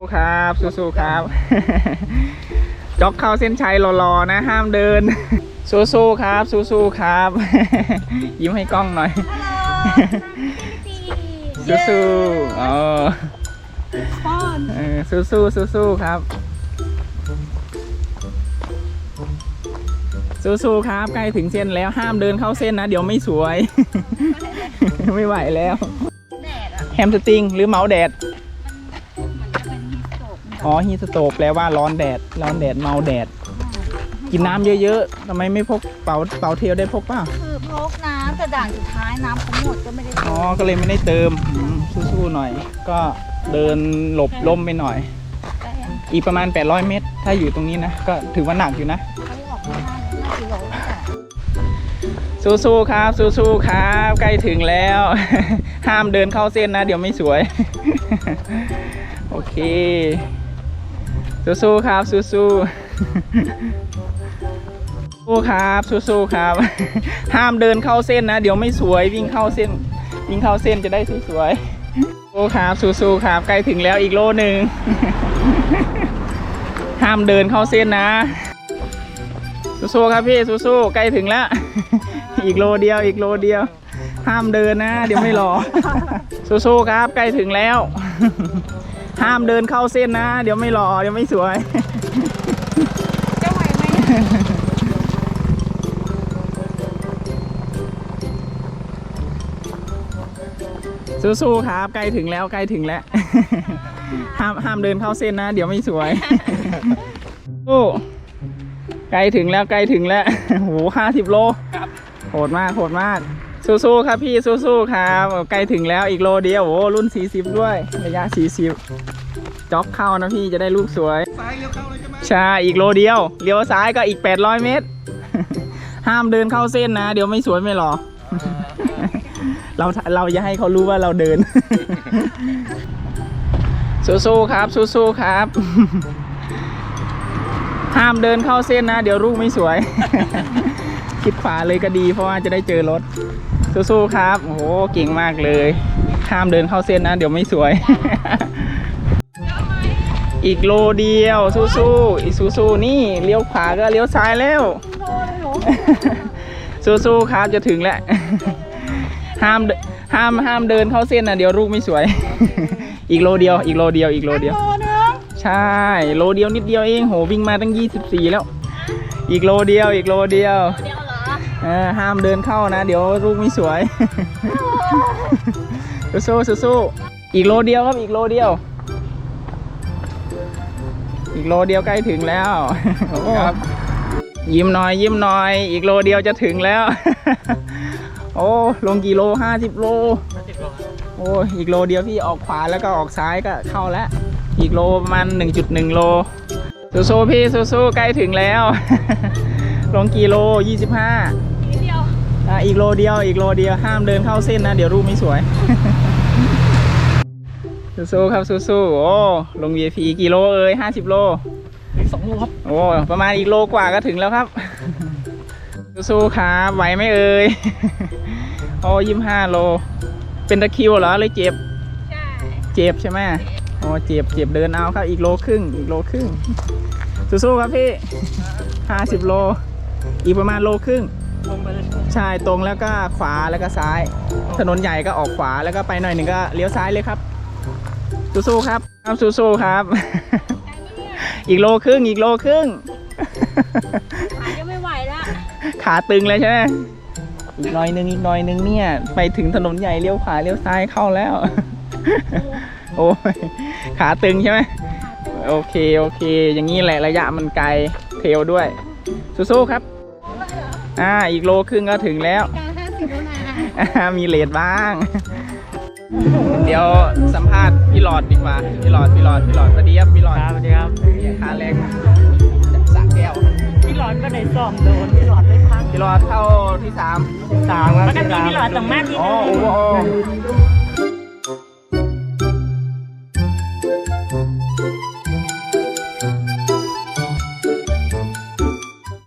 สู้ครับสู้ๆครับ จ็อกเข้าเส้นชัยรอๆนะ ห้ามเดิน สู้ๆครับ สู้ๆครับ ยิ้มให้กล้องหน่อย สู้ๆอ๋อเออสู้ๆสู้ๆครับ สู้ๆครับ ใกล้ถึงเส้นแล้วห้ามเดินเข้าเส้นนะ เดี๋ยวไม่สวย ไม่ไหวแล้วแดดอะแฮมสตริงหรือเมาส์แดด อ๋อฮีสโตกแปลว่าร้อนแดด ร้อนแดดเมาแดด กินน้ำเยอะๆทำไมไม่พกเป๋าเป๋าเทลได้พกเปล่าคือพกน้ำแต่ด่านสุดท้ายน้ำเขาหมดก็ไม่ได้อ๋อก็เลยไม่ได้เติมอืมสู้ๆหน่อย ก็เดินหลบล่มไปหน่อยแต่ยังอีกประมาณ 800 เมตร ถ้าอยู่ตรงนี้นะ ก็ถือว่าหนักอยู่นะ เขาออกมาห้าห้ากิโลแต่สู้ๆครับ สู้ๆครับ ใกล้ถึงแล้ว ห้ามเดินเข้าเส้นนะ เดี๋ยวไม่สวย โอเค สู้ๆครับ สู้ๆสู้ครับสู้ๆครับ ห้ามเดินเข้าเส้นนะ เดี๋ยวไม่สวยวิ่งเข้าเส้น วิ่งเข้าเส้นจะได้สวยๆสู้ครับสู้ๆครับใกล้ถึงแล้วอีกโลหนึ่งห้ามเดินเข้าเส้นนะสู้ๆครับพี่สู้ๆใกล้ถึงแล้ว อีกโลเดียวอีกโลเดียว ห้ามเดินนะ เดี๋ยวไม่รอสู้ๆครับ ใกล้ถึงแล้ว ห้ามเดินเข้าเส้นนะ เดี๋ยวไม่รอเดี๋ยวไม่สวย จะไหวไหมสู้ๆครับ ใกล้ถึงแล้วใกล้ถึงแล้ว ห้ามห้ามเดินเข้าเส้นนะ เดี๋ยวไม่สวยสู้ใกล้ถึงแล้วใกล้ถึงแล้วโหห้าสิบโลโหดมากโหดมาก สู้ๆครับพี่สู้ๆครับใกล้ถึงแล้วอีกโลเดียวโอ้รุ่น 40 ด้วย ระยะ 40จ็อกเข้านะพี่จะได้ลูกสวยซ้ายเลี้ยวเข้าเลยใช่ไหมใช่อีกโลเดียวเลี้ยวซ้ายก็อีก 800 เมตร ห้ามเดินเข้าเส้นนะ เดี๋ยวไม่สวยไม่หรอเราเราจะให้เขารู้ว่าเราเดิน สู้ๆครับสู้ๆครับ ห้ามเดินเข้าเส้นนะ เดี๋ยวรูปไม่สวย คิดขวาเลยก็ดีเพราะว่าจะได้เจอรถ สู้ๆครับ โอ้โห เก่งมากเลย ห้ามเดินเข้าเส้นนะ เดี๋ยวไม่สวย อีกโลเดียว สู้ๆ อีกสู้ๆ นี่เลี้ยวขวาก็เลี้ยวซ้ายแล้ว สู้ๆ ครับจะถึงแล้ว ห้ามเดห้ามห้ามเดินเข้าเส้นนะเดี๋ยวรูปไม่สวย อีกโลเดียว อีกโลเดียว อีกโลเดียว ใช่ โลเดียวนิดเดียวเอง โหวิ่งมาตั้ง 24 แล้ว อีกโลเดียว อีกโลเดียว เดียวเหรอเออห้ามเดินเข้านะ เดี๋ยวรูปไม่สวย สู้ๆสู้ๆอีกโลเดียวครับอีกโลเดียว อีกโลเดียวใกล้ถึงแล้วโอ้ยิ้มหน่อยยิ้มหน่อย อีกโลเดียวจะถึงแล้ว โอ้ลงกี่โลห้าสิบโลโอ้อีกโลเดียวพี่ออกขวาแล้วก็ออกซ้ายก็เข้าแล้ว อีกโลประมาณหนึ่งจุดหนึ่งโลสู้ๆพี่สู้ๆใกล้ถึงแล้ว ลงกี่โลยี่สิบห้านิดเดียวอะอีกโลเดียวอีกโลเดียวห้ามเดินเข้าเส้นนะ เดี๋ยวรูปไม่สวย สู้ๆครับสู้ๆโอ้ลง VIP กี่โลเอ้ยห้าสิบโลสองโลครับโอ้ประมาณอีกโลกว่าก็ถึงแล้วครับ สู้ๆครับไหวไหมเอ่ย โอ้ยี่ห้าโล เป็นตะคริวเหรอเลยเจ็บ ใช่เจ็บใช่ไหมโอ้เจ็บเจ็บเดินเอาครับ อีกโลครึ่ง อีกโลครึ่ง สู้ๆครับพี่ห้าสิบโล อีกประมาณโลครึ่ง ลงไปเลยใช่ตรงแล้วก็ขวาแล้วก็ซ้าย ถนนใหญ่ก็ออกขวาแล้วก็ไปหน่อยหนึ่งก็เลี้ยวซ้ายเลยครับ สู้ๆครับครับสู้ๆครับ อีกโลครึ่งอีกโลครึ่งขาจะไม่ไหวละขาตึงเลยใช่ไหมอีกหน่อยหนึงอีกหน่อยหนึงเนี่ย ไปถึงถนนใหญ่เลี้ยวขวาเลี้ยวซ้ายเข้าแล้ว โอ้ยขาตึงใช่ไหมโอเคโอเค อย่างนี้แหละระยะมันไกลเทรลด้วย สู้ๆครับ อ่า อีกโลครึ่งก็ถึงแล้วกลางห้าสิบแล้วนะอ่ามีเลทบ้าง เดี๋ยวสัมภาษณ์พี่หลอดดีกว่า พี่หลอด พี่หลอด พี่หลอด สวัสดีครับ พี่หลอดครับสวัสดีครับขาแรงสระแก้ว พี่หลอดก็ได้ซ่อมโดน พี่หลอดได้พักพี่หลอดเข้าที่สามสามครับปกติพี่หลอดต้องมาที่อ๋อนึงโอ้โห